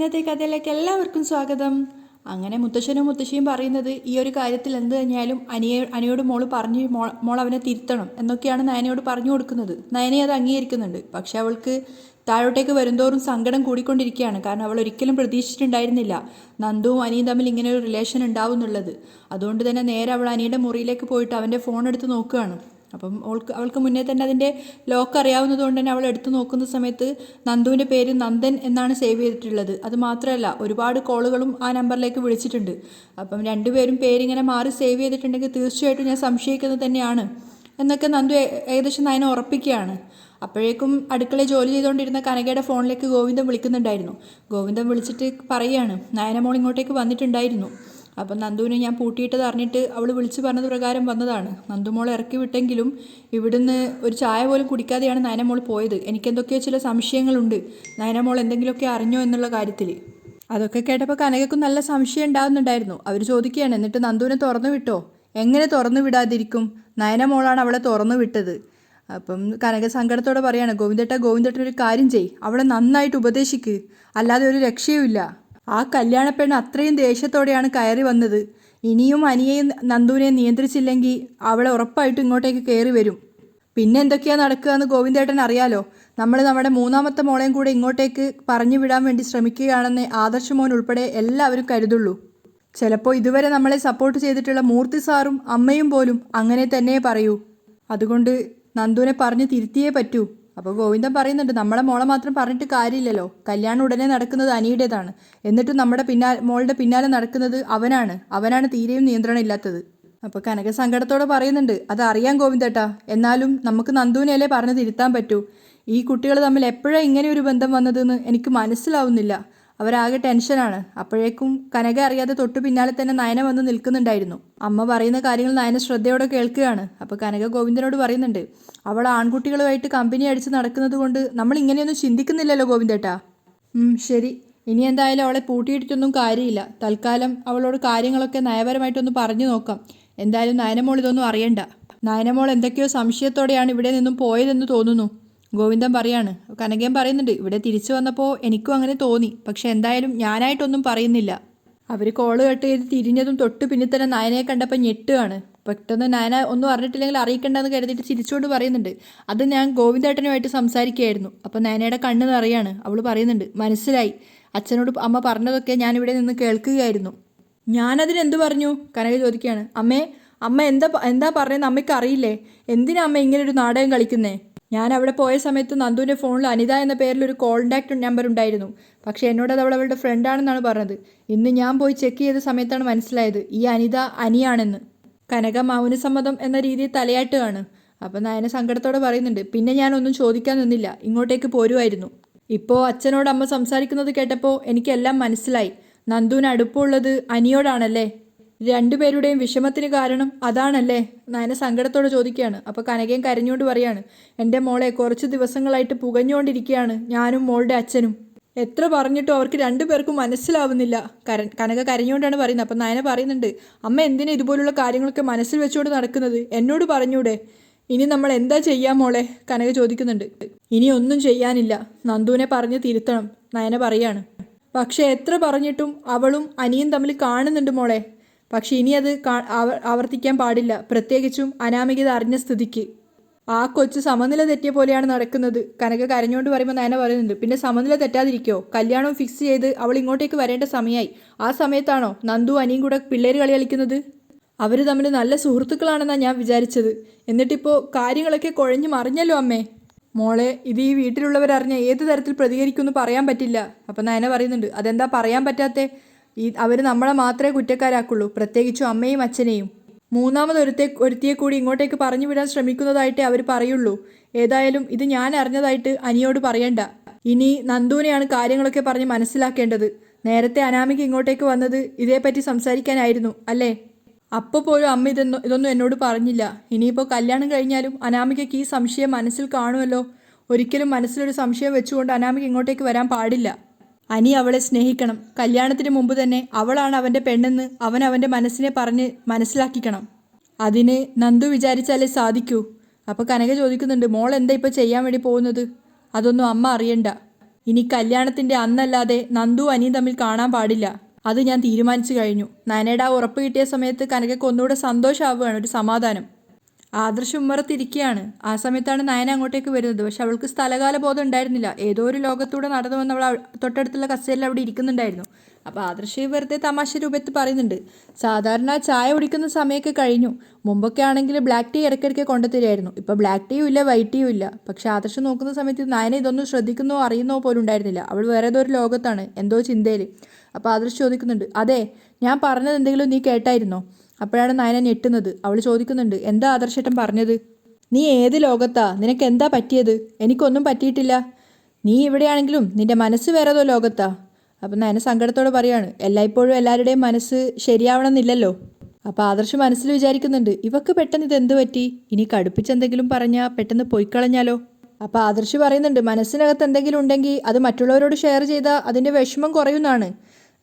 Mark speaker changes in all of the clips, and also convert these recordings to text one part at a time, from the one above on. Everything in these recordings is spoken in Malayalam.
Speaker 1: ഇന്നത്തെ കഥയിലേക്ക് എല്ലാവർക്കും സ്വാഗതം. അങ്ങനെ മുത്തശ്ശനും മുത്തശ്ശിയും പറയുന്നത് ഈ ഒരു കാര്യത്തിൽ എന്ത് തന്നെയാലും അനിയ അനിയോട് മോൾ പറഞ്ഞ് മോൾ മോൾ അവനെ തിരുത്തണം എന്നൊക്കെയാണ് നയനയോട് പറഞ്ഞു കൊടുക്കുന്നത്. നയനെ അത് അംഗീകരിക്കുന്നുണ്ട്. പക്ഷെ അവൾക്ക് താഴോട്ടേക്ക് വരുന്തോറും സങ്കടം കൂടിക്കൊണ്ടിരിക്കുകയാണ്. കാരണം അവൾ ഒരിക്കലും പ്രതീക്ഷിച്ചിട്ടുണ്ടായിരുന്നില്ല നന്ദുവും അനിയും തമ്മിൽ ഇങ്ങനെ ഒരു റിലേഷൻ ഉണ്ടാവും എന്നുള്ളത് അതുകൊണ്ട് തന്നെ നേരെ അവൾ അനിയുടെ മുറിയിലേക്ക് പോയിട്ട് അവന്റെ ഫോൺ എടുത്ത് നോക്കുകയാണ്. അപ്പം അവൾക്ക് അവൾക്ക് മുന്നേ തന്നെ അതിന്റെ ലോക്ക് അറിയാവുന്നതുകൊണ്ട് തന്നെ അവൾ എടുത്തു നോക്കുന്ന സമയത്ത് നന്ദുവിന്റെ പേര് നന്ദൻ എന്നാണ് സേവ് ചെയ്തിട്ടുള്ളത്. അത് മാത്രമല്ല ഒരുപാട് കോളുകളും ആ നമ്പറിലേക്ക് വിളിച്ചിട്ടുണ്ട്. അപ്പം രണ്ടുപേരും പേരിങ്ങനെ മാറി സേവ് ചെയ്തിട്ടുണ്ടെങ്കിൽ തീർച്ചയായിട്ടും ഞാൻ സംശയിക്കുന്നത് തന്നെയാണ്. എന്നൊക്കെ നന്ദു ഏകദേശം നയനെ ഉറപ്പിക്കുകയാണ്. അപ്പോഴേക്കും അടുക്കളയിൽ ജോലി ചെയ്തുകൊണ്ടിരുന്ന കനകയുടെ ഫോണിലേക്ക് ഗോവിന്ദൻ വിളിക്കുന്നുണ്ടായിരുന്നു. ഗോവിന്ദൻ വിളിച്ചിട്ട് പറയുകയാണ് നയനമോൾ ഇങ്ങോട്ടേക്ക് വന്നിട്ടുണ്ടായിരുന്നു. അപ്പം നന്ദുവിനെ ഞാൻ പൂട്ടിയിട്ടത് അറിഞ്ഞിട്ട് അവൾ വിളിച്ചു പറഞ്ഞത് പ്രകാരം വന്നതാണ്. നന്ദുമോൾ ഇറക്കി വിട്ടെങ്കിലും ഇവിടുന്ന് ഒരു ചായ പോലും കുടിക്കാതെയാണ് നയനമോൾ പോയത്. എനിക്കെന്തൊക്കെയോ ചില സംശയങ്ങളുണ്ട്. നയനമോൾ എന്തെങ്കിലുമൊക്കെ അറിഞ്ഞോ എന്നുള്ള കാര്യത്തിൽ അതൊക്കെ കേട്ടപ്പോൾ കനകക്കും നല്ല സംശയം ഉണ്ടാകുന്നുണ്ടായിരുന്നു അവർ ചോദിക്കുകയാണ് എന്നിട്ട് നന്ദുവിനെ തുറന്നു വിട്ടോ? എങ്ങനെ തുറന്നു വിടാതിരിക്കും? നയനമോളാണ് അവളെ തുറന്നു വിട്ടത്. അപ്പം കനക സങ്കടത്തോടെ പറയാണ് ഗോവിന്ദേട്ട ഗോവിന്ദേട്ടൻ ഒരു കാര്യം ചെയ് അവളെ നന്നായിട്ട് ഉപദേശിക്ക്. അല്ലാതെ ഒരു രക്ഷയുമില്ല. ആ കല്യാണ പെണ്ണ് അത്രയും ദേഷ്യത്തോടെയാണ് കയറി വന്നത്. ഇനിയും അനിയെയും നന്ദുവിനെ നിയന്ത്രിച്ചില്ലെങ്കിൽ അവളെ ഉറപ്പായിട്ടും ഇങ്ങോട്ടേക്ക് കയറി വരും. പിന്നെ എന്തൊക്കെയാ നടക്കുക എന്ന് ഗോവിന്ദേട്ടൻ അറിയാലോ. നമ്മൾ നമ്മുടെ മൂന്നാമത്തെ മോളെയും കൂടെ ഇങ്ങോട്ടേക്ക് പറഞ്ഞു വിടാൻ വേണ്ടി ശ്രമിക്കുകയാണെന്ന് ആദർശ് മോൻ ഉൾപ്പെടെ എല്ലാവരും കരുതുള്ളൂ. ചിലപ്പോൾ ഇതുവരെ നമ്മളെ സപ്പോർട്ട് ചെയ്തിട്ടുള്ള മൂർത്തി സാറും അമ്മയും പോലും അങ്ങനെ തന്നെ പറയൂ. അതുകൊണ്ട് നന്ദുവിനെ പറഞ്ഞ് തിരുത്തിയേ പറ്റൂ. അപ്പോൾ ഗോവിന്ദൻ പറയുന്നുണ്ട് നമ്മളെ മോളെ മാത്രം പറഞ്ഞിട്ട് കാര്യമില്ലല്ലോ. കല്യാണം ഉടനെ നടക്കുന്നത് അനിയുടേതാണ്. എന്നിട്ട് നമ്മുടെ പിന്നാലെ മോളുടെ പിന്നാലെ നടക്കുന്നത് അവനാണ്. അവനാണ് തീരെയും നിയന്ത്രണം ഇല്ലാത്തത്. അപ്പോൾ കനക സങ്കടത്തോടെ പറയുന്നുണ്ട് അത് അറിയാം ഗോവിന്ദേട്ടാ. എന്നാലും നമുക്ക് നന്ദുവിനെയല്ലേ പറഞ്ഞ് തിരുത്താൻ പറ്റൂ? ഈ കുട്ടികൾ തമ്മിൽ എപ്പോഴാണ് ഇങ്ങനെ ഒരു ബന്ധം വന്നതെന്ന് എനിക്ക് മനസ്സിലാവുന്നില്ല. അവരാകെ ടെൻഷനാണ്. അപ്പോഴേക്കും കനക അറിയാതെ തൊട്ടു പിന്നാലെ തന്നെ നയന വന്ന് നിൽക്കുന്നുണ്ടായിരുന്നു. അമ്മ പറയുന്ന കാര്യങ്ങൾ നയന ശ്രദ്ധയോടെ കേൾക്കുകയാണ്. അപ്പോൾ കനക ഗോവിന്ദനോട് പറയുന്നുണ്ട് അവൾ ആൺകുട്ടികളുമായിട്ട് കമ്പനി അടിച്ച് നടക്കുന്നത് കൊണ്ട് നമ്മൾ ഇങ്ങനെയൊന്നും ചിന്തിക്കുന്നില്ലല്ലോ ഗോവിന്ദേട്ടാ. ശരി. ഇനി എന്തായാലും അവളെ പൂട്ടിയിട്ടൊന്നും കാര്യമില്ല. തൽക്കാലം അവളോട് കാര്യങ്ങളൊക്കെ നയപരമായിട്ടൊന്ന് പറഞ്ഞു നോക്കാം. എന്തായാലും നയനമോൾ ഇതൊന്നും അറിയണ്ട. നയനമോൾ എന്തൊക്കെയോ സംശയത്തോടെയാണ് ഇവിടെ നിന്നും പോയതെന്ന് തോന്നുന്നു. ഗോവിന്ദൻ പറയാണ്. കനകയും പറയുന്നുണ്ട് ഇവിടെ തിരിച്ചു വന്നപ്പോൾ എനിക്കും അങ്ങനെ തോന്നി പക്ഷെ എന്തായാലും ഞാനായിട്ടൊന്നും പറയുന്നില്ല. അവർ കോൾ കട്ട് ചെയ്ത് തിരിഞ്ഞതും തൊട്ട് പിന്നെ തന്നെ നയനയെ കണ്ടപ്പോൾ ഞെട്ടുകയാണ് പെട്ടെന്ന് നയന ഒന്നും അറിഞ്ഞിട്ടില്ലെങ്കിൽ അറിയിക്കേണ്ടെന്ന് കരുതിയിട്ട് ചിരിച്ചുകൊണ്ട് പറയുന്നുണ്ട് അത് ഞാൻ ഗോവിന്ദേട്ടനുമായിട്ട് സംസാരിക്കുകയായിരുന്നു. അപ്പോൾ നയനയുടെ കണ്ണ് നിറയാണ്. അവൾ പറയുന്നുണ്ട് മനസ്സിലായി. അച്ഛനോട് അമ്മ പറഞ്ഞതൊക്കെ ഞാനിവിടെ നിന്ന് കേൾക്കുകയായിരുന്നു. ഞാനതിനെന്ത് പറഞ്ഞു? കനക ചോദിക്കുകയാണ്. അമ്മേ അമ്മ എന്താ എന്താ പറഞ്ഞതെന്ന് അമ്മയ്ക്ക് അറിയില്ലേ? എന്തിനാ അമ്മ ഇങ്ങനെ ഒരു നാടകം കളിക്കുന്നേ? ഞാൻ അവിടെ പോയ സമയത്ത് നന്ദുവിന്റെ ഫോണിൽ അനിത എന്ന പേരിൽ ഒരു കോൺടാക്ട് നമ്പർ ഉണ്ടായിരുന്നു. പക്ഷേ എന്നോട് അത് അവൾ അവളുടെ ഫ്രണ്ടാണെന്നാണ് പറഞ്ഞത്. ഇന്ന് ഞാൻ പോയി ചെക്ക് ചെയ്ത സമയത്താണ് മനസ്സിലായത് ഈ അനിത അനിയാണെന്ന്. കനക മൗനസമ്മതം എന്ന രീതിയിൽ തലയാട്ടുകയാണ്. അപ്പം നയന സങ്കടത്തോടെ പറയുന്നുണ്ട് പിന്നെ ഞാനൊന്നും ചോദിക്കാൻ നിന്നില്ല ഇങ്ങോട്ടേക്ക് പോരുമായിരുന്നു. ഇപ്പോൾ അച്ഛനോട് അമ്മ സംസാരിക്കുന്നത് കേട്ടപ്പോൾ എനിക്കെല്ലാം മനസ്സിലായി. നന്ദുവിന് അടുപ്പമുള്ളത് അനിയോടാണല്ലേ? രണ്ടുപേരുടെയും വിഷമത്തിന് കാരണം അതാണല്ലേ? നയന സങ്കടത്തോടെ ചോദിക്കുകയാണ്. അപ്പോൾ കനകയും കരഞ്ഞുകൊണ്ട് പറയാണ് എന്റെ മോളെ കുറച്ച് ദിവസങ്ങളായിട്ട് പുകഞ്ഞുകൊണ്ടിരിക്കുകയാണ്. ഞാനും മോളുടെ അച്ഛനും. എത്ര പറഞ്ഞിട്ടും അവർക്ക് രണ്ടുപേർക്കും മനസ്സിലാവുന്നില്ല. കര കനക കരഞ്ഞുകൊണ്ടാണ് പറയുന്നത്. അപ്പം നയന പറയുന്നുണ്ട് അമ്മ എന്തിനാ ഇതുപോലുള്ള കാര്യങ്ങളൊക്കെ മനസ്സിൽ വെച്ചുകൊണ്ട് നടക്കുന്നത്? എന്നോട് പറഞ്ഞൂടെ. ഇനി നമ്മൾ എന്താ ചെയ്യാൻ മോളെ? കനക ചോദിക്കുന്നുണ്ട്. ഇനി ഒന്നും ചെയ്യാനില്ല. നന്ദുവിനെ പറഞ്ഞ് തിരുത്തണം. നയന പറയാണ്. പക്ഷേ എത്ര പറഞ്ഞിട്ടും അവളും അനിയും തമ്മിൽ കാണുന്നുണ്ട് മോളെ. പക്ഷെ ഇനി അത് ആവർത്തിക്കാൻ പാടില്ല. പ്രത്യേകിച്ചും അനാമികത അറിഞ്ഞ സ്ഥിതിക്ക്. ആ കൊച്ചു സമനില തെറ്റിയ പോലെയാണ് നടക്കുന്നത്. കനക കരഞ്ഞുകൊണ്ട് പറയുമ്പോൾ നയന പറയുന്നുണ്ട് പിന്നെ സമനില തെറ്റാതിരിക്കോ? കല്യാണം ഫിക്സ് ചെയ്ത് അവൾ ഇങ്ങോട്ടേക്ക് വരേണ്ട സമയമായി ആ സമയത്താണോ നന്ദു അനിയും കൂടെ പിള്ളേർ കളി കളിക്കുന്നത്? അവർ തമ്മിൽ നല്ല സുഹൃത്തുക്കളാണെന്നാണ് ഞാൻ വിചാരിച്ചത്. എന്നിട്ടിപ്പോൾ കാര്യങ്ങളൊക്കെ കുഴഞ്ഞു മറിഞ്ഞല്ലോ അമ്മേ. മോളെ ഇത് ഈ വീട്ടിലുള്ളവരറിഞ്ഞ ഏത് തരത്തിൽ പ്രതികരിക്കുമെന്ന് പറയാൻ പറ്റില്ല. അപ്പം നയന പറയുന്നുണ്ട് അതെന്താ പറയാൻ പറ്റാത്തെ? ഈ അവർ നമ്മളെ മാത്രമേ കുറ്റക്കാരാക്കുള്ളൂ. പ്രത്യേകിച്ചും അമ്മയും അച്ഛനെയും. മൂന്നാമതൊരുത്തെ ഒരുത്തിയെ കൂടി ഇങ്ങോട്ടേക്ക് പറഞ്ഞു വിടാൻ ശ്രമിക്കുന്നതായിട്ടേ അവർ പറയുള്ളൂ. ഏതായാലും ഇത് ഞാൻ അറിഞ്ഞതായിട്ട് അനിയോട് പറയണ്ട. ഇനി നന്ദുവിനെയാണ് കാര്യങ്ങളൊക്കെ പറഞ്ഞ് മനസ്സിലാക്കേണ്ടത്. നേരത്തെ അനാമിക ഇങ്ങോട്ടേക്ക് വന്നത് ഇതേപ്പറ്റി സംസാരിക്കാനായിരുന്നു അല്ലേ? അപ്പോൾ പോലും അമ്മ ഇതൊന്നും ഇതൊന്നും എന്നോട് പറഞ്ഞില്ല. ഇനിയിപ്പോൾ കല്യാണം കഴിഞ്ഞാലും അനാമികയ്ക്ക് ഈ സംശയം മനസ്സിൽ കാണുമല്ലോ. ഒരിക്കലും മനസ്സിലൊരു സംശയം വെച്ചുകൊണ്ട് അനാമിക ഇങ്ങോട്ടേക്ക് വരാൻ പാടില്ല. അനി അവളെ സ്നേഹിക്കണം. കല്യാണത്തിന് മുമ്പ് തന്നെ അവളാണ് അവന്റെ പെണ്ണെന്ന് അവൻ അവന്റെ മനസ്സിനെ പറഞ്ഞ് മനസ്സിലാക്കിക്കണം. അതിന് നന്ദു വിചാരിച്ചാലേ സാധിക്കൂ. അപ്പോൾ കനക ചോദിക്കുന്നുണ്ട് മോൾ എന്താ ഇപ്പോൾ ചെയ്യാൻ വേണ്ടി പോകുന്നത്? അതൊന്നും അമ്മ അറിയണ്ട. ഇനി കല്യാണത്തിന്റെ അന്നല്ലാതെ നന്ദു അനിയും തമ്മിൽ കാണാൻ പാടില്ല. അത് ഞാൻ തീരുമാനിച്ചു കഴിഞ്ഞു. നാനേടാ ഉറപ്പ് കിട്ടിയ സമയത്ത് കനകയ്ക്ക് ഒന്നുകൂടെ സന്തോഷമാവുകയാണ് ഒരു സമാധാനം. ആദർശ് ഉമ്മറത്തിരിക്കുകയാണ് ആ സമയത്താണ് നയന അങ്ങോട്ടേക്ക് വരുന്നത്. പക്ഷെ അവൾക്ക് സ്ഥലകാല ബോധം ഉണ്ടായിരുന്നില്ല. ഏതോ ഒരു ലോകത്തൂടെ നടന്നു അവൾ തൊട്ടടുത്തുള്ള കസേരയിൽ അവിടെ ഇരിക്കുന്നുണ്ടായിരുന്നു. അപ്പോൾ ആദർശ് വെറുതെ തമാശ രൂപത്തിൽ പറയുന്നുണ്ട്. സാധാരണ ചായ കുടിക്കുന്ന സമയമൊക്കെ കഴിഞ്ഞു. മുമ്പൊക്കെ ആണെങ്കിൽ ബ്ലാക്ക് ടീ ഇടയ്ക്കിടയ്ക്ക് കൊണ്ടുതരുമായിരുന്നു. ഇപ്പോൾ ബ്ലാക്ക് ടീയും ഇല്ല വൈറ്റ് ടീയും ഇല്ല. പക്ഷേ ആദർശ് നോക്കുന്ന സമയത്ത് നയന ഇതൊന്നും ശ്രദ്ധിക്കുന്നോ അറിയുന്നോ പോലും ഉണ്ടായിരുന്നില്ല. അവൾ വേറെ ഏതോ ഒരു ലോകത്താണ്. എന്തോ ചിന്തയിൽ അപ്പോൾ ആദർശ് ചോദിക്കുന്നുണ്ട്. അതെ ഞാൻ പറഞ്ഞത് എന്തെങ്കിലും നീ കേട്ടായിരുന്നോ? അപ്പോഴാണ് നയന ഞെട്ടുന്നത്. അവൾ ചോദിക്കുന്നുണ്ട് എന്താ ആദർശേട്ടൻ പറഞ്ഞത്? നീ ഏത് ലോകത്താ? നിനക്ക് എന്താ പറ്റിയത്? എനിക്കൊന്നും പറ്റിയിട്ടില്ല. നീ ഇവിടെയാണെങ്കിലും നിന്റെ മനസ്സ് വേറേതോ ലോകത്താ. അപ്പം നയന സങ്കടത്തോടെ പറയാണ് എല്ലായ്പ്പോഴും എല്ലാവരുടെയും മനസ്സ് ശരിയാവണമെന്നില്ലല്ലോ. അപ്പോൾ ആദർശ് മനസ്സിൽ വിചാരിക്കുന്നുണ്ട് ഇവക്ക് പെട്ടെന്ന് ഇത് എന്ത് പറ്റി? ഇനി കടുപ്പിച്ചെന്തെങ്കിലും പറഞ്ഞാൽ പെട്ടെന്ന് പോയിക്കളഞ്ഞാലോ അപ്പോൾ ആദർശ് പറയുന്നുണ്ട് മനസ്സിനകത്ത് എന്തെങ്കിലും ഉണ്ടെങ്കിൽ അത് മറ്റുള്ളവരോട് ഷെയർ ചെയ്താൽ അതിന്റെ വിഷമം കുറയുന്നതാണ്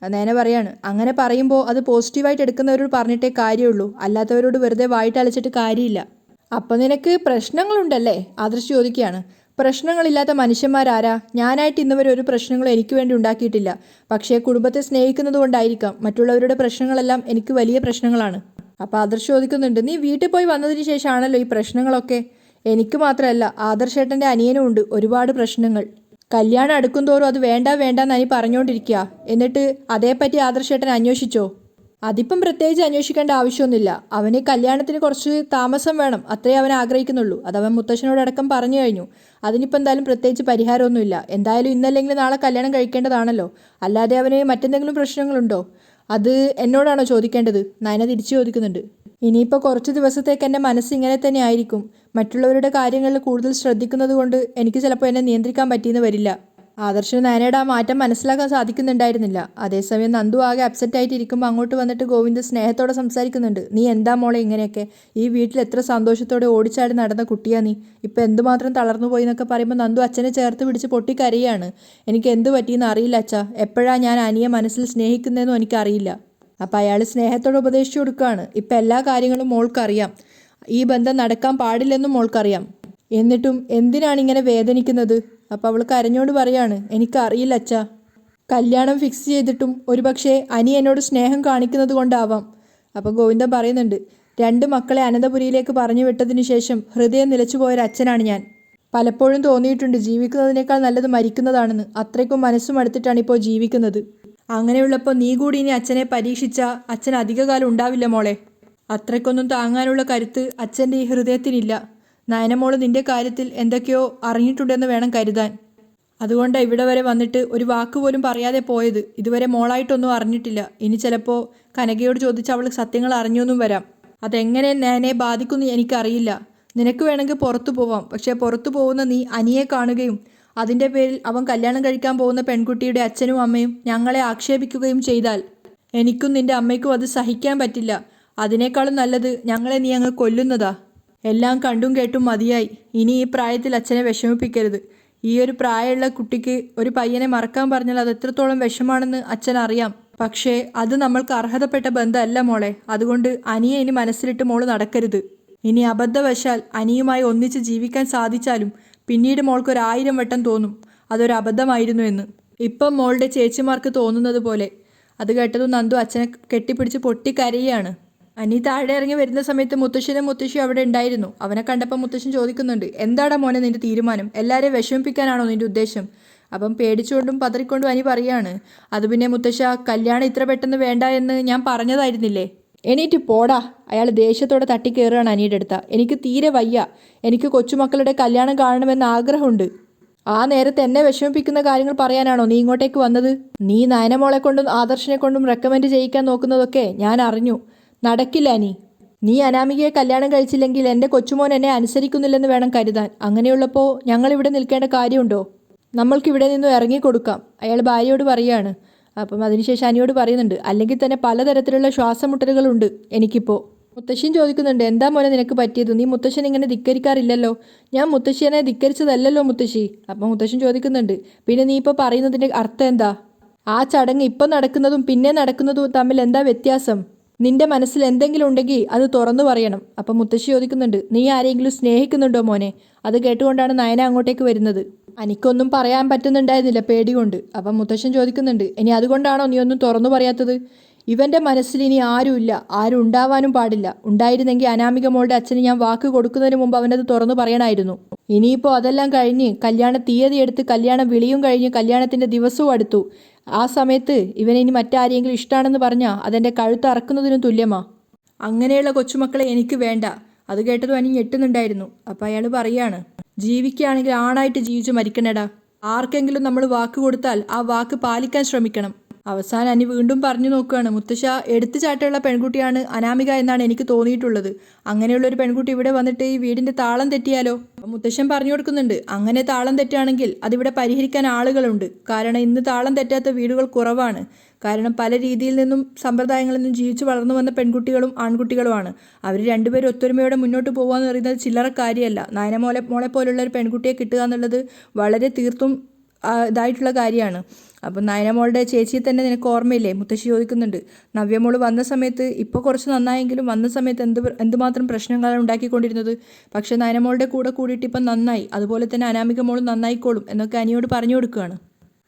Speaker 1: നേനെ പറയാണ്. അങ്ങനെ പറയുമ്പോൾ അത് പോസിറ്റീവായിട്ട് എടുക്കുന്നവരോട് പറഞ്ഞിട്ടേ കാര്യമുള്ളൂ. അല്ലാത്തവരോട് വെറുതെ വായിട്ട് അലച്ചിട്ട് കാര്യമില്ല. അപ്പം നിനക്ക് പ്രശ്നങ്ങളുണ്ടല്ലേ? ആദർശ് ചോദിക്കുകയാണ്. പ്രശ്നങ്ങളില്ലാത്ത മനുഷ്യന്മാരാരാ? ഞാനായിട്ട് ഇന്നുവരെ ഒരു പ്രശ്നങ്ങളും എനിക്ക് വേണ്ടി ഉണ്ടാക്കിയിട്ടില്ല. പക്ഷേ കുടുംബത്തെ സ്നേഹിക്കുന്നത് കൊണ്ടായിരിക്കാം. മറ്റുള്ളവരുടെ പ്രശ്നങ്ങളെല്ലാം എനിക്ക് വലിയ പ്രശ്നങ്ങളാണ്. അപ്പോൾ ആദർശ് ചോദിക്കുന്നുണ്ട് നീ വീട്ടിൽ പോയി വന്നതിന് ശേഷമാണല്ലോ ഈ പ്രശ്നങ്ങളൊക്കെ? എനിക്ക് മാത്രമല്ല ആദർശേട്ടന്റെ അനിയനും ഉണ്ട്. ഒരുപാട് പ്രശ്നങ്ങൾ. കല്യാണം അടുക്കും തോറും അത് വേണ്ട വേണ്ട എന്നായി പറഞ്ഞുകൊണ്ടിരിക്കുക. എന്നിട്ട് അതേപ്പറ്റി ആദർശേട്ടൻ അന്വേഷിച്ചോ? അതിപ്പം പ്രത്യേകിച്ച് അന്വേഷിക്കേണ്ട ആവശ്യമൊന്നുമില്ല. അവന് കല്യാണത്തിന് കുറച്ച് താമസം വേണം. അത്രേ അവൻ ആഗ്രഹിക്കുന്നുള്ളൂ. അതവൻ മുത്തശ്ശനോടടക്കം പറഞ്ഞു കഴിഞ്ഞു. അതിനിപ്പോൾ എന്തായാലും പ്രത്യേകിച്ച് പരിഹാരമൊന്നുമില്ല. എന്തായാലും ഇന്നല്ലെങ്കിൽ നാളെ കല്യാണം കഴിക്കേണ്ടതാണല്ലോ. അല്ലാതെ അവന് മറ്റെന്തെങ്കിലും പ്രശ്നങ്ങളുണ്ടോ? അത് എന്നോടാണോ ചോദിക്കേണ്ടത്? നയന തിരിച്ചു ചോദിക്കുന്നുണ്ട്. ഇനിയിപ്പോൾ കുറച്ച് ദിവസത്തേക്ക് എന്റെ മനസ്സ് ഇങ്ങനെ തന്നെ ആയിരിക്കും. മറ്റുള്ളവരുടെ കാര്യങ്ങളിൽ കൂടുതൽ ശ്രദ്ധിക്കുന്നത് കൊണ്ട് എനിക്ക് ചിലപ്പോൾ എന്നെ നിയന്ത്രിക്കാൻ പറ്റിയെന്ന് വരില്ല. ആദർശന് നയനയുടെ ആ മാറ്റം മനസ്സിലാക്കാൻ സാധിക്കുന്നുണ്ടായിരുന്നില്ല. അതേസമയം നന്ദു ആകെ അപ്സെറ്റ് ആയിട്ട് ഇരിക്കുമ്പോൾ അങ്ങോട്ട് വന്നിട്ട് ഗോവിന്ദ് സ്നേഹത്തോടെ സംസാരിക്കുന്നുണ്ട്. നീ എന്താ മോളെ ഇങ്ങനെയൊക്കെ? ഈ വീട്ടിൽ എത്ര സന്തോഷത്തോടെ ഓടിച്ചാടി നടന്ന കുട്ടിയാ നീ. ഇപ്പം എന്തുമാത്രം തളർന്നു പോയി എന്നൊക്കെ പറയുമ്പോൾ നന്ദു അച്ഛനെ ചേർത്ത് പിടിച്ച് പൊട്ടിക്കരയാണ്. എനിക്ക് എന്ത് പറ്റിയെന്ന് അറിയില്ല അച്ഛാ. എപ്പോഴാണ് ഞാൻ അനിയെ മനസ്സിൽ സ്നേഹിക്കുന്നതെന്നും എനിക്കറിയില്ല. അപ്പം അയാൾ സ്നേഹത്തോടെ ഉപദേശിച്ചു കൊടുക്കുകയാണ് ഇപ്പം എല്ലാ കാര്യങ്ങളും മോൾക്കറിയാം. ഈ ബന്ധം നടക്കാൻ പാടില്ലെന്നും മോൾക്കറിയാം. എന്നിട്ടും എന്തിനാണ് ഇങ്ങനെ വേദനിക്കുന്നത്? അപ്പോൾ അവൾ കരഞ്ഞോട് പറയാണ് എനിക്കറിയില്ല അച്ഛാ. കല്യാണം ഫിക്സ് ചെയ്തിട്ടും ഒരുപക്ഷെ അനി എന്നോട് സ്നേഹം കാണിക്കുന്നത് കൊണ്ടാവാം. അപ്പോൾ ഗോവിന്ദൻ പറയുന്നുണ്ട് രണ്ട് മക്കളെ അനന്തപുരിയിലേക്ക് പറഞ്ഞു വിട്ടതിന് ശേഷം ഹൃദയം നിലച്ചുപോയൊരു അച്ഛനാണ് ഞാൻ. പലപ്പോഴും തോന്നിയിട്ടുണ്ട് ജീവിക്കുന്നതിനേക്കാൾ നല്ലത് മരിക്കുന്നതാണെന്ന്. അത്രയ്ക്കും മനസ്സും അടുത്തിട്ടാണ് ഇപ്പോൾ ജീവിക്കുന്നത്. അങ്ങനെയുള്ളപ്പോൾ നീ കൂടി ഇനി അച്ഛനെ പരീക്ഷിച്ച അച്ഛൻ അധികകാലം ഉണ്ടാവില്ല മോളെ. അത്രയ്ക്കൊന്നും താങ്ങാനുള്ള കരുത്ത് അച്ഛന്റെ ഈ ഹൃദയത്തിനില്ല. നയനമോൾ നിന്റെ കാര്യത്തിൽ എന്തൊക്കെയോ അറിഞ്ഞിട്ടുണ്ടെന്ന് വേണം കരുതാൻ. അതുകൊണ്ട് ഇവിടെ വരെ വന്നിട്ട് ഒരു വാക്ക് പോലും പറയാതെ പോയത്. ഇതുവരെ മോളായിട്ടൊന്നും അറിഞ്ഞിട്ടില്ല. ഇനി ചിലപ്പോൾ കനകയോട് ചോദിച്ച് അവൾ സത്യങ്ങൾ അറിഞ്ഞൊന്നും വരാം. അതെങ്ങനെ നേനെ ബാധിക്കുമെന്ന് എനിക്കറിയില്ല. നിനക്ക് വേണമെങ്കിൽ പുറത്തു പോവാം. പക്ഷേ പുറത്തു പോകുന്ന നീ അനിയെ കാണുകയും അതിന്റെ പേരിൽ അവൻ കല്യാണം കഴിക്കാൻ പോകുന്ന പെൺകുട്ടിയുടെ അച്ഛനും അമ്മയും ഞങ്ങളെ ആക്ഷേപിക്കുകയും ചെയ്താൽ എനിക്കും നിന്റെ അമ്മയ്ക്കും അത് സഹിക്കാൻ പറ്റില്ല. അതിനേക്കാളും നല്ലത് ഞങ്ങളെ നീ അങ്ങ് കൊല്ലുന്നതാ. എല്ലാം കണ്ടും കേട്ടും മതിയായി. ഇനി ഈ പ്രായത്തിൽ അച്ഛനെ വിഷമിപ്പിക്കരുത്. ഈ ഒരു പ്രായമുള്ള കുട്ടിക്ക് ഒരു പയ്യനെ മറക്കാൻ പറഞ്ഞാൽ അത് എത്രത്തോളം വിഷമാണെന്ന് അച്ഛൻ അറിയാം പക്ഷേ അത് നമ്മൾക്ക് അർഹതപ്പെട്ട ബന്ധമല്ല മോളെ. അതുകൊണ്ട് അനിയെ ഇനി മനസ്സിലിട്ട് മോൾ നടക്കരുത്. ഇനി അബദ്ധവശാൽ അനിയുമായി ഒന്നിച്ച് ജീവിക്കാൻ സാധിച്ചാലും പിന്നീട് മോൾക്ക് ഒരു ആയിരം വട്ടം തോന്നും. അതൊരു അബദ്ധമായിരുന്നു എന്ന്. ഇപ്പം മോളുടെ ചേച്ചിമാർക്ക് തോന്നുന്നത് പോലെ. അത് കേട്ടതും നന്ദു അച്ഛനെ കെട്ടിപ്പിടിച്ച് പൊട്ടിക്കരയാണ്. അനി താഴെ ഇറങ്ങി വരുന്ന സമയത്ത് മുത്തശ്ശനും മുത്തശ്ശിയും അവിടെ ഉണ്ടായിരുന്നു. അവനെ കണ്ടപ്പോൾ മുത്തശ്ശൻ ചോദിക്കുന്നുണ്ട് എന്താടാ മോനെ നിന്റെ തീരുമാനം? എല്ലാവരെയും വിഷമിപ്പിക്കാനാണോ നിന്റെ ഉദ്ദേശം? അപ്പം പേടിച്ചുകൊണ്ടും പതറിക്കൊണ്ടും അനി പറയാണ് അത് പിന്നെ മുത്തശ്ശ കല്യാണം ഇത്ര പെട്ടെന്ന് വേണ്ട എന്ന് ഞാൻ പറഞ്ഞതായിരുന്നില്ലേ? എണീറ്റ് പോടാ. അയാൾ ദേഷ്യത്തോടെ തട്ടിക്കയറുകയാണ് അനിയുടെ അടുത്ത. എനിക്ക് തീരെ വയ്യ. എനിക്ക് കൊച്ചുമക്കളുടെ കല്യാണം കാണണമെന്ന് ആഗ്രഹമുണ്ട്. ആ നേരത്തെ എന്നെ വിഷമിപ്പിക്കുന്ന കാര്യങ്ങൾ പറയാനാണോ നീ ഇങ്ങോട്ടേക്ക് വന്നത്? നീ നയനമോളെ കൊണ്ടും ആദർശനെ കൊണ്ടും റെക്കമെൻഡ് ചെയ്യിക്കാൻ നോക്കുന്നതൊക്കെ ഞാൻ അറിഞ്ഞു. നടക്കില്ല അനി. നീ അനാമികയെ കല്യാണം കഴിച്ചില്ലെങ്കിൽ എന്റെ കൊച്ചുമോൻ എന്നെ അനുസരിക്കുന്നില്ലെന്ന് വേണം കരുതാൻ. അങ്ങനെയുള്ളപ്പോൾ ഞങ്ങളിവിടെ നിൽക്കേണ്ട കാര്യമുണ്ടോ? നമ്മൾക്കിവിടെ നിന്നും ഇറങ്ങിക്കൊടുക്കാം. അയാൾ ഭാര്യയോട് പറയുകയാണ്. അപ്പം അതിനുശേഷം അനിയോട് പറയുന്നുണ്ട് അല്ലെങ്കിൽ തന്നെ പലതരത്തിലുള്ള ശ്വാസമുട്ടലുകളുണ്ട് എനിക്കിപ്പോൾ മുത്തശ്ശൻ ചോദിക്കുന്നുണ്ട് എന്താ മോനെ നിനക്ക് പറ്റിയത്? നീ മുത്തശ്ശൻ ഇങ്ങനെ ധിക്കരിക്കാറില്ലല്ലോ? ഞാൻ മുത്തശ്ശിനെ ധിക്കരിച്ചതല്ലല്ലോ മുത്തശ്ശി? അപ്പം മുത്തശ്ശൻ ചോദിക്കുന്നുണ്ട് പിന്നെ നീ ഇപ്പോൾ പറയുന്നതിന്റെ അർത്ഥം എന്താ? ആ ചടങ്ങ് ഇപ്പം നടക്കുന്നതും പിന്നെ നടക്കുന്നതും തമ്മിൽ എന്താ വ്യത്യാസം? നിന്റെ മനസ്സിൽ എന്തെങ്കിലും ഉണ്ടെങ്കിൽ അത് തുറന്നു പറയണം. അപ്പം മുത്തശ്ശി ചോദിക്കുന്നുണ്ട് നീ ആരെങ്കിലും സ്നേഹിക്കുന്നുണ്ടോ മോനെ? അത് കേട്ടുകൊണ്ടാണ് നയന അങ്ങോട്ടേക്ക് വരുന്നത്. എനിക്കൊന്നും പറയാൻ പറ്റുന്നുണ്ടായിരുന്നില്ല പേടികൊണ്ട്. അപ്പം മുത്തശ്ശൻ ചോദിക്കുന്നുണ്ട് ഇനി അതുകൊണ്ടാണോ നീ ഒന്നും തുറന്നു പറയാത്തത്? ഇവന്റെ മനസ്സിൽ ഇനി ആരുമില്ല ആരും ഉണ്ടാവാനും പാടില്ല. ഉണ്ടായിരുന്നെങ്കിൽ അനാമിക മോളുടെ അച്ഛന് ഞാൻ വാക്ക് കൊടുക്കുന്നതിന് മുമ്പ് അവനത് തുറന്നു പറയണമായിരുന്നു ഇനിയിപ്പോൾ അതെല്ലാം കഴിഞ്ഞ് കല്യാണ തീയതി എടുത്ത് കല്യാണം വിളിയും കഴിഞ്ഞ് കല്യാണത്തിന്റെ ദിവസവും അടുത്തു. ആ സമയത്ത് ഇവനിനി മറ്റാരെങ്കിലും ഇഷ്ടമാണെന്ന് പറഞ്ഞാൽ അതെന്റെ കഴുത്ത് അറക്കുന്നതിനും തുല്യമാ. അങ്ങനെയുള്ള കൊച്ചുമക്കളെ എനിക്ക് വേണ്ട. അത് കേട്ടതും അനി ഞെട്ടുന്നുണ്ടായിരുന്നു. അപ്പം അയാൾ പറയാണ് ജീവിക്കുകയാണെങ്കിൽ ആണായിട്ട് ജീവിച്ച് മരിക്കണടാ. ആർക്കെങ്കിലും നമ്മൾ വാക്ക് കൊടുത്താൽ ആ വാക്ക് പാലിക്കാൻ ശ്രമിക്കണം. അവസാനം അനി വീണ്ടും പറഞ്ഞു നോക്കുകയാണ് മുത്തശ്ശ എടുത്തു ചാട്ടുള്ള പെൺകുട്ടിയാണ് അനാമിക എന്നാണ് എനിക്ക് തോന്നിയിട്ടുള്ളത്. അങ്ങനെയുള്ള ഒരു പെൺകുട്ടി ഇവിടെ വന്നിട്ട് ഈ വീടിന്റെ താളം തെറ്റിയാലോ? മുത്തശ്ശൻ പറഞ്ഞു കൊടുക്കുന്നുണ്ട് അങ്ങനെ താളം തെറ്റാണെങ്കിൽ അതിവിടെ പരിഹരിക്കാൻ ആളുകളുണ്ട്. കാരണം ഇന്ന് താളം തെറ്റാത്ത വീടുകൾ കുറവാണ്. കാരണം പല രീതിയിൽ നിന്നും സമ്പ്രദായങ്ങളിൽ നിന്നും ജീവിച്ചു വളർന്നു വന്ന പെൺകുട്ടികളും ആൺകുട്ടികളുമാണ്. അവർ രണ്ടുപേരും ഒത്തൊരുമയോടെ മുന്നോട്ട് പോകുക എന്ന് പറയുന്നത് ചില്ലറ കാര്യമല്ല. നയനമോലെ മോളെ പോലുള്ള ഒരു പെൺകുട്ടിയെ കിട്ടുക എന്നുള്ളത് വളരെ തീർത്തും ഇതായിട്ടുള്ള കാര്യമാണ്. അപ്പം നയനമോളുടെ ചേച്ചിയെ തന്നെ നിനക്ക് ഓർമ്മയില്ലേ? മുത്തശ്ശി ചോദിക്കുന്നുണ്ട്. നവ്യമോൾ വന്ന സമയത്ത് ഇപ്പോൾ കുറച്ച് നന്നായെങ്കിലും വന്ന സമയത്ത് എന്ത് എന്തുമാത്രം പ്രശ്നങ്ങളാണ് ഉണ്ടാക്കിക്കൊണ്ടിരുന്നത്? പക്ഷേ നയനമോളുടെ കൂടെ കൂടിയിട്ട് ഇപ്പം നന്നായി. അതുപോലെ തന്നെ അനാമിക മോളും നന്നായിക്കോളും എന്നൊക്കെ അനിയോട് പറഞ്ഞു കൊടുക്കുകയാണ്.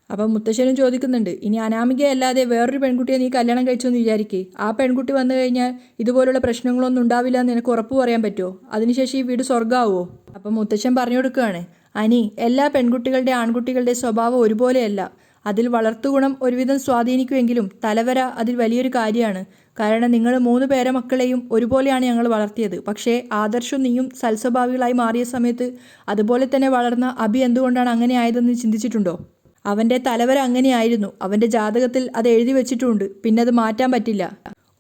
Speaker 1: അപ്പം മുത്തശ്ശനും ചോദിക്കുന്നുണ്ട് ഇനി അനാമികയല്ലാതെ വേറൊരു പെൺകുട്ടിയെ നീ കല്യാണം കഴിച്ചു എന്ന് വിചാരിക്കേ? ആ പെൺകുട്ടി വന്നു കഴിഞ്ഞാൽ ഇതുപോലുള്ള പ്രശ്നങ്ങളൊന്നും ഉണ്ടാവില്ല എന്ന് നിനക്ക് ഉറപ്പ് പറയാൻ പറ്റുമോ അതിനുശേഷം ഈ വീട് സ്വർഗമാവോ അപ്പം മുത്തശ്ശൻ പറഞ്ഞു കൊടുക്കുകയാണ് അനി എല്ലാ പെൺകുട്ടികളുടെ ആൺകുട്ടികളുടെ സ്വഭാവം ഒരുപോലെയല്ല. അതിൽ വളർത്തുഗുണം ഒരുവിധം സ്വാധീനിക്കുമെങ്കിലും തലവര അതിൽ വലിയൊരു കാര്യമാണ്. കാരണം നിങ്ങൾ മൂന്ന് പേരെ മക്കളെയും ഒരുപോലെയാണ് ഞങ്ങൾ വളർത്തിയത്. പക്ഷേ ആദർശം നീയും സൽസ്വഭാവികളായി മാറിയ സമയത്ത് അതുപോലെ തന്നെ വളർന്ന അഭി എന്തുകൊണ്ടാണ് അങ്ങനെ ആയതെന്ന് ചിന്തിച്ചിട്ടുണ്ടോ? അവന്റെ തലവര അങ്ങനെയായിരുന്നു. അവന്റെ ജാതകത്തിൽ അത് എഴുതി വെച്ചിട്ടുണ്ട്. പിന്നെ അത് മാറ്റാൻ പറ്റില്ല.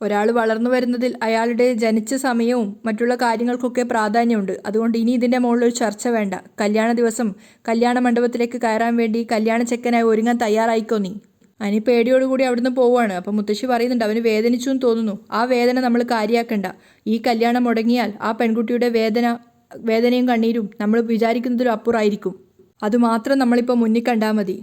Speaker 1: ഒരാൾ വളർന്നു വരുന്നതിൽ അയാളുടെ ജനിച്ച സമയവും മറ്റുള്ള കാര്യങ്ങൾക്കൊക്കെ പ്രാധാന്യമുണ്ട്. അതുകൊണ്ട് ഇനി ഇതിന്റെ മുകളിൽ ഒരു ചർച്ച വേണ്ട. കല്യാണ ദിവസം കല്യാണ മണ്ഡപത്തിലേക്ക് കയറാൻ വേണ്ടി കല്യാണ ചെക്കനായി ഒരുങ്ങാൻ തയ്യാറായിക്കോ നീ? അനി പേടിയോടുകൂടി അവിടുന്ന് പോവാണ്. അപ്പം മുത്തശ്ശി പറയുന്നുണ്ട് അവന് വേദനിച്ചു എന്ന് തോന്നുന്നു. ആ വേദന നമ്മൾ കാര്യാക്കണ്ട. ഈ കല്യാണം മുടങ്ങിയാൽ ആ പെൺകുട്ടിയുടെ വേദന വേദനയും കണ്ണീരും നമ്മൾ വിചാരിക്കുന്നതിലും അപ്പുറമായിരിക്കും. അതുമാത്രം നമ്മളിപ്പോൾ മുന്നിൽ കണ്ടാൽ മതി.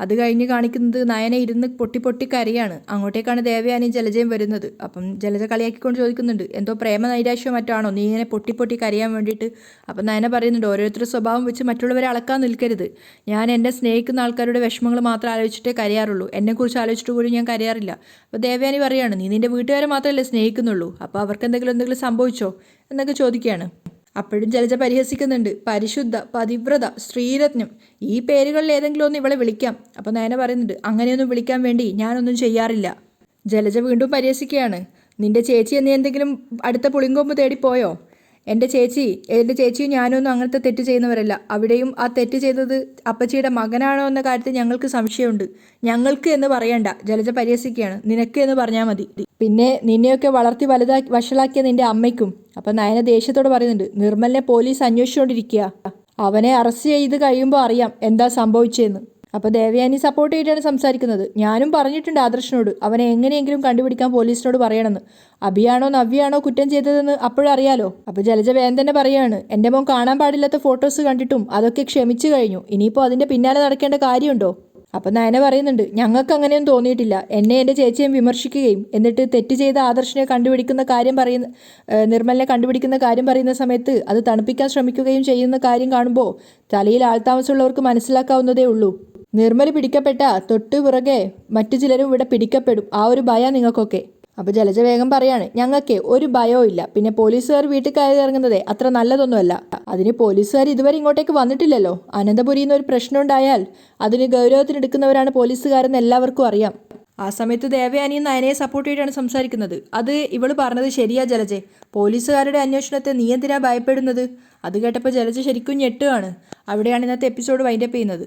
Speaker 1: അത് കഴിഞ്ഞ് കാണിക്കുന്നത് നയന ഇരുന്ന് പൊട്ടി പൊട്ടി കരയാണ്. അങ്ങോട്ടേക്കാണ് ദേവയാനിയും ജലജയും വരുന്നത്. അപ്പം ജലജ കളിയാക്കിക്കൊണ്ട് ചോദിക്കുന്നുണ്ട് എന്തോ പ്രേമ നൈരാശ്യം മറ്റാണോ? നീ ഇങ്ങനെ പൊട്ടി പൊട്ടി കരയാൻ വേണ്ടിയിട്ട്. അപ്പം നയന പറയുന്നുണ്ട് ഓരോരുത്തരുടെ സ്വഭാവം വെച്ച് മറ്റുള്ളവരെ അളക്കാൻ നിൽക്കരുത്. ഞാൻ എന്നെ സ്നേഹിക്കുന്ന ആൾക്കാരുടെ വിഷമങ്ങൾ മാത്രം ആലോചിച്ചിട്ടേ കരയാറുള്ളൂ. എന്നെക്കുറിച്ച് ആലോചിച്ചിട്ട് പോലും ഞാൻ കരയാറില്ല. അപ്പോൾ ദേവയാനി പറയാണ് നീ നിന്റെ വീട്ടുകാരെ മാത്രമല്ലേ സ്നേഹിക്കുന്നുള്ളൂ. അപ്പോൾ അവർക്ക് എന്തെങ്കിലും എന്തെങ്കിലും സംഭവിച്ചോ? എന്നൊക്കെ ചോദിക്കുകയാണ്. അപ്പോഴും ജലജ പരിഹസിക്കുന്നുണ്ട്. പരിശുദ്ധ പതിവ്രത സ്ത്രീരത്നം. ഈ പേരുകളിൽ ഏതെങ്കിലും ഒന്ന് ഇവളെ വിളിക്കാം. അപ്പോൾ നയന പറയുന്നുണ്ട് അങ്ങനെയൊന്നും വിളിക്കാൻ വേണ്ടി ഞാനൊന്നും ചെയ്യാറില്ല. ജലജ വീണ്ടും പരിഹസിക്കുകയാണ്. നിന്റെ ചേച്ചി എന്നീ എന്തെങ്കിലും അടുത്ത പുളിങ്കൊമ്പ് തേടിപ്പോയോ എന്റെ ചേച്ചി എന്റെ ചേച്ചിയും ഞാനൊന്നും അങ്ങനത്തെ തെറ്റ് ചെയ്യുന്നവരല്ല. അവിടെയും ആ തെറ്റ് ചെയ്തത് അപ്പച്ചിയുടെ മകനാണോ എന്ന കാര്യത്തിൽ ഞങ്ങൾക്ക് സംശയമുണ്ട്. ഞങ്ങൾക്ക് എന്ന് പറയണ്ട. ജലജ പരിഹസിക്കുകയാണ്. നിനക്ക് എന്ന് പറഞ്ഞാൽ മതി. പിന്നെ നിന്നെയൊക്കെ വളർത്തി വലുതാക്കി വഷളാക്കിയ നിന്റെ അമ്മയ്ക്കും. അപ്പം നയന ദേഷ്യത്തോട് പറയുന്നുണ്ട്. നിർമ്മലിനെ പോലീസ് അന്വേഷിച്ചുകൊണ്ടിരിക്കുക. അവനെ അറസ്റ്റ് ചെയ്ത് കഴിയുമ്പോൾ അറിയാം എന്താ സംഭവിച്ചതെന്ന് അപ്പോൾ ദേവയാനി സപ്പോർട്ട് ചെയ്തിട്ടാണ് സംസാരിക്കുന്നത്. ഞാനും പറഞ്ഞിട്ടുണ്ട് ആദർശനോട്. അവനെ എങ്ങനെയെങ്കിലും കണ്ടുപിടിക്കാൻ പോലീസിനോട് പറയണമെന്ന്. അഭിയാണോ നവ്യാണോ കുറ്റം ചെയ്തതെന്ന് അപ്പോഴറിയാലോ. അപ്പോൾ ജലജ വേഗം തന്നെ പറയാണ്. എന്റെ മോൻ കാണാൻ പാടില്ലാത്ത ഫോട്ടോസ് കണ്ടിട്ടും അതൊക്കെ ക്ഷമിച്ചു കഴിഞ്ഞു. ഇനിയിപ്പോൾ അതിന്റെ പിന്നാലെ നടക്കേണ്ട കാര്യമുണ്ടോ? അപ്പം നയന പറയുന്നുണ്ട്. ഞങ്ങൾക്ക് അങ്ങനെയൊന്നും തോന്നിയിട്ടില്ല. എന്നെ എന്റെ ചേച്ചിയും വിമർശിക്കുകയും എന്നിട്ട് തെറ്റ് ചെയ്ത ആദർശനെ കണ്ടുപിടിക്കുന്ന കാര്യം പറയുന്ന നിർമ്മലിനെ കണ്ടുപിടിക്കുന്ന കാര്യം പറയുന്ന സമയത്ത് അത് തണുപ്പിക്കാൻ ശ്രമിക്കുകയും ചെയ്യുന്ന കാര്യം കാണുമ്പോൾ തലയിൽ ആൾതാമസമുള്ളവർക്ക് മനസ്സിലാക്കാവുന്നതേ ഉള്ളൂ. നിർമ്മൽ പിടിക്കപ്പെട്ട തൊട്ടു പിറകെ മറ്റു ചിലരും ഇവിടെ പിടിക്കപ്പെടും. ആ ഒരു ഭയം നിങ്ങൾക്കൊക്കെ. അപ്പോൾ ജലജ വേഗം പറയാണ് ഞങ്ങൾക്ക് ഒരു ഭയവും ഇല്ല. പിന്നെ പോലീസുകാർ വീട്ടിൽ കയറി ഇറങ്ങുന്നത് അത്ര നല്ലതൊന്നുമല്ല. അതിന് പോലീസുകാർ ഇതുവരെ ഇങ്ങോട്ടേക്ക് വന്നിട്ടില്ലല്ലോ. അനന്തപുരിയിൽ നിന്ന് ഒരു പ്രശ്നം ഉണ്ടായാൽ അതിന് ഗൗരവത്തിനെടുക്കുന്നവരാണ് പോലീസുകാരെന്ന് എല്ലാവർക്കും അറിയാം. ആ സമയത്ത് ദേവയാനിയും നയനയെ സപ്പോർട്ട് ചെയ്തിട്ടാണ് സംസാരിക്കുന്നത്. അത് ഇവൾ പറഞ്ഞത് ശരിയാ ജലജെ. പോലീസുകാരുടെ അന്വേഷണത്തെ നീ എന്തിനാ ഭയപ്പെടുന്നത്? അത് കേട്ടപ്പോൾ ജലജ ശരിക്കും ഞെട്ടുകയാണ് അവിടെയാണ് ഇന്നത്തെ എപ്പിസോഡ് വൈൻഡപ്പ് ചെയ്യുന്നത്.